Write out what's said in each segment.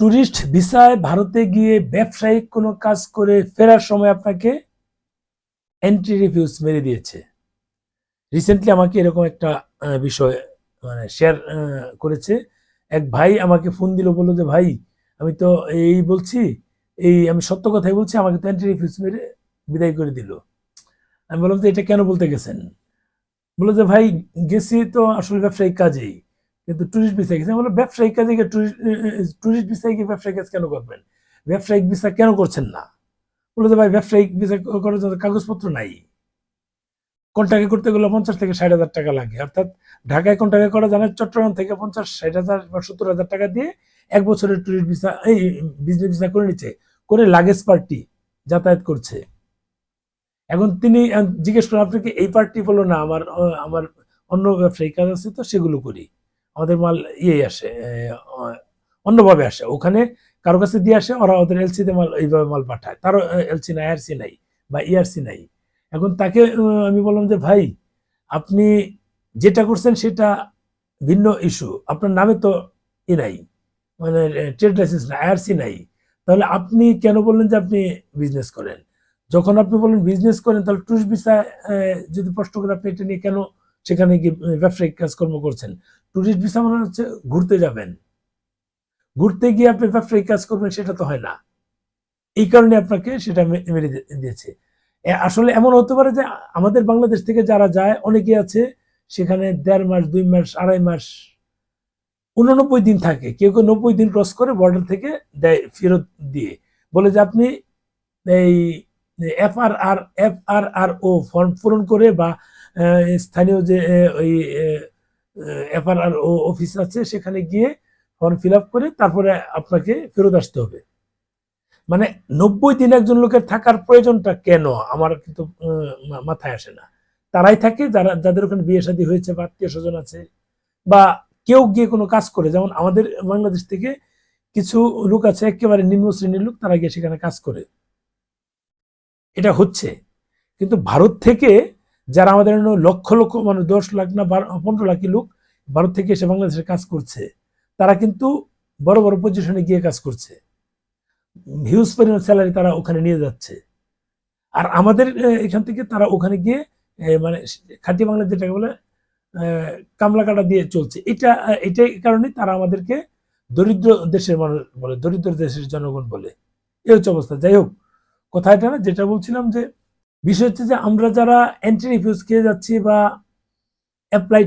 Tourist ভিসায় ভারতে গিয়ে ব্যবসায়িক কোনো কাজ করে ফেরার সময় আপনাকে এন্ট্রি রিফিউজ মেরে দিয়েছে। রিসেন্টলি আমাকে এরকম একটা বিষয় মানে শেয়ার করেছে। এক ভাই আমাকে ফোন দিল, বলল যে, ভাই, আমি তো এই বলছি, এই আমি সত্য কথাই বলছি, আমাকে তো এন্ট্রি রিফিউজ মেরে বিদায় করে দিল। আমি বললাম যে এটা কেন বলতে গেছেন? বলল যে, ভাই, গেছি তো আসলে ব্যবসায়িক কাজেই। কিন্তু ট্যুরিস্ট ভিসা গেছে। বললাম ব্যবসায়িক কাজে গিয়ে ট্যুরিস্ট ভিসায় গিয়ে ব্যবসায়িক কাজ কেন করবেন? ব্যবসায়িক ভিসা কেন করছেন না? বলে যে ভাই, ব্যবসায়িক ভিসা করার জন্য কাগজপত্র নাই। কন্ট্যাক্টে করতে গেলে পঞ্চাশ থেকে ষাট হাজার টাকা লাগে। অর্থাৎ ঢাকায় কন্ট্যাক্টে করা জানে চট্টগ্রাম থেকে পঞ্চাশ, ষাট হাজার বা সত্তর হাজার টাকা দিয়ে এক বছরের ট্যুরিস্ট ভিসা এই বিজনেস ভিসা করে নিচ্ছে। করে লাগেজ পার্টি যাতায়াত করছে। এখন তিনি, জিজ্ঞেস করেন আপনাকে এই পার্টি বলো না? আমার আমার অন্য ব্যবসায়িক কাজ আছে তো সেগুলো করি। আমাদের মাল ইয়ে আসে অন্যভাবে আসে। ওখানে কারও কাছে দিয়ে আসে, ওরা ওদের এলসিতে মাল, এইভাবে মাল পাঠায়। তারও এলসি নাই আরসি নাই বা ইআরসি নাই। এখন তাকে আমি বললাম যে, ভাই, আপনি যেটা করছেন সেটা ভিন্ন ইস্যু আপনার নামে তো ই নাই মানে ট্রেড লাইসেন্স নাই আরসি নাই। তাহলে আপনি কেন বললেন যে আপনি বিজনেস করেন? যখন আপনি বলেন বিজনেস করেন, তাহলে টুরিস্ট ভিসা যদি প্রশ্ন করে আপনি এটা নিয়ে কেন সেখানে গিয়ে ব্যবসায়িক কাজকর্ম করছেন। টুরিস্ট ভিসা মানে হচ্ছে ঘুরতে যাবেন। ঘুরতে গিয়ে আপনি ব্যবসায়িক কাজ করবেন, সেটা তো হয় না। এই কারণে আপনাকে সেটা মেরে দিয়েছে। আসলে এমন হতে পারে যে, আমাদের বাংলাদেশ থেকে যারা যায় অনেকে আছে, সেখানে দেড় মাস, দুই মাস, আড়াই মাস, উননব্বই দিন থাকে। কেউ কেউ নব্বই দিন ক্রস করে বর্ডার থেকে দেয়, ফেরত দিয়ে। বলে যে, আপনি এই F R R F R R O form পূরণ করে বা স্থানীয় যে ওই এফ আর আর ও অফিস আছে, সেখানে গিয়ে ফর্ম ফিল করে তারপরে আপনাকে ফেরত আসতে হবে। মানে নব্বই দিন একজন লোকের থাকার প্রয়োজনটা কেন? আমার কিন্তু মাথায় আসে না। তারাই থাকে, যারা, যাদের ওখানে বিয়ে শাদী হয়েছে বা আত্মীয় স্বজন আছে, বা কেউ গিয়ে কোনো কাজ করে, যেমন আমাদের বাংলাদেশ থেকে কিছু লোক আছে, একেবারে নিম্ন শ্রেণির লোক, তারা গিয়ে সেখানে কাজ করে। এটা হচ্ছে। কিন্তু ভারত থেকে যারা আমাদের লক্ষ লক্ষ মানে দশ লাখ না পনেরো লাখি লোক ভারত থেকে এসে বাংলাদেশে কাজ করছে, তারা কিন্তু বড় বড় পজিশনে গিয়ে কাজ করছে। হিউজ পরিমাণ স্যালারি তারা ওখানে নিয়ে যাচ্ছে। আর আমাদের এখান থেকে তারা ওখানে গিয়ে মানে খাঁটি বাংলা যেটাকে বলে কামলা কাটা দিয়ে চলছে। এটা, এটাই কারণে তারা আমাদেরকে দরিদ্র দেশের মানুষ বলে, দরিদ্র দেশের জনগণ বলে। এই হচ্ছে অবস্থা। যাই হোক কথা এটা না, যেটা বলছিলাম যে বিষয় হচ্ছে যে আমরা যারা এন্ট্রি রিফিউজ খেয়ে যাচ্ছি বা অ্যাপ্লাই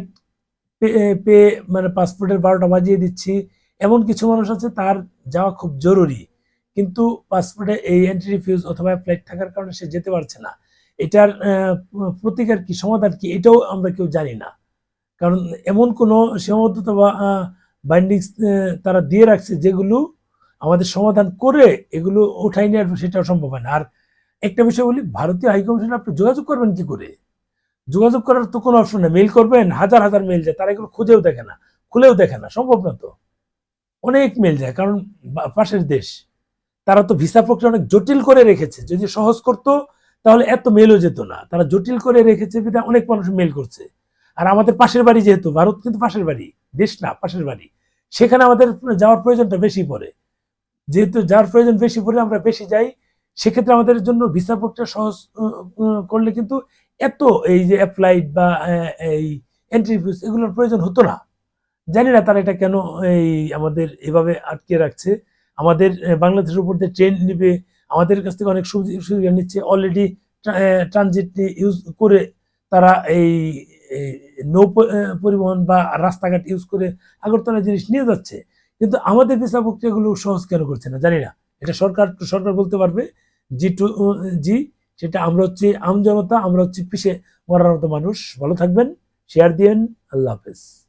পে মানে পাসপোর্টের বারোটা বাজিয়ে দিচ্ছি, এমন কিছু মানুষ আছে, তার যাওয়া খুব জরুরি। কিন্তু পাসপোর্টে এই এন্ট্রি রিফিউজ অথবা অ্যাপ্লাই থাকার কারণে সে যেতে পারছে না। এটার প্রতিকার কি, সমাধান কি, এটাও আমরা কেউ জানি না। কারণ এমন কোনো সীমাবদ্ধতা বা বাইন্ডিংস তারা দিয়ে রাখছে যেগুলো আমাদের সমাধান করে এগুলো নিয়ে আসব সেটাও সম্ভব হয় না। আর একটা বিষয় বলি, ভারতীয় হাইকমিশনে আপনি যোগাযোগ করবেন কি করে? যোগাযোগ করার তো কোনো অপশন নেই। মেল করবেন, হাজার হাজার মেল যায়, তারা এগুলো খুঁজেও দেখে না, খুলেও দেখে না, সম্ভব না তো। অনেক মেল যায়, কারণ পাশের দেশ। তারা তো ভিসা প্রক্রিয়া অনেক জটিল করে রেখেছে। যদি সহজ করতো, তাহলে এত মেলও যেত না। তারা জটিল করে রেখেছে বিধায় অনেক মানুষ মেল করছে। আর আমাদের পাশের বাড়ি যেহেতু, ভারত কিন্তু পাশের বাড়ি, দেশ না, পাশের বাড়ি। সেখানে আমাদের যাওয়ার প্রয়োজনটা বেশি পড়ে। যেহেতু যাওয়ার প্রয়োজন বেশি পড়ে, আমরা বেশি যাই সেক্ষেত্রে আমাদের জন্য ভিসা প্রক্রিয়া সহজ করলে কিন্তু এত এই যে অ্যাপ্লাইড বা এই এন্ট্রি ফিস এগুলোর প্রয়োজন হতো না। জানি না তারা এটা কেন এই আমাদের এভাবে আটকে রাখছে। আমাদের বাংলাদেশের উপর দিয়ে ট্রেন নিবে, আমাদের কাছ থেকে অনেক সুবিধা নিচ্ছে। অলরেডি ট্রানজিট ইউজ করে তারা এই নৌ পরিবহন বা রাস্তাঘাট ইউজ করে আগরতলা জিনিস নিয়ে যাচ্ছে। কিন্তু আমাদের ভিসা প্রক্রিয়াগুলো সহজ কেন করছে না? জানি না। এটা সরকার সরকার বলতে পারবে। জি টু জি সেটা আমরা হচ্ছি আমজনতা, আমরা হচ্ছে পিছিয়ে মরার মতো মানুষ। ভালো থাকবেন শেয়ার দিয়েন, আল্লাহ হাফেজ।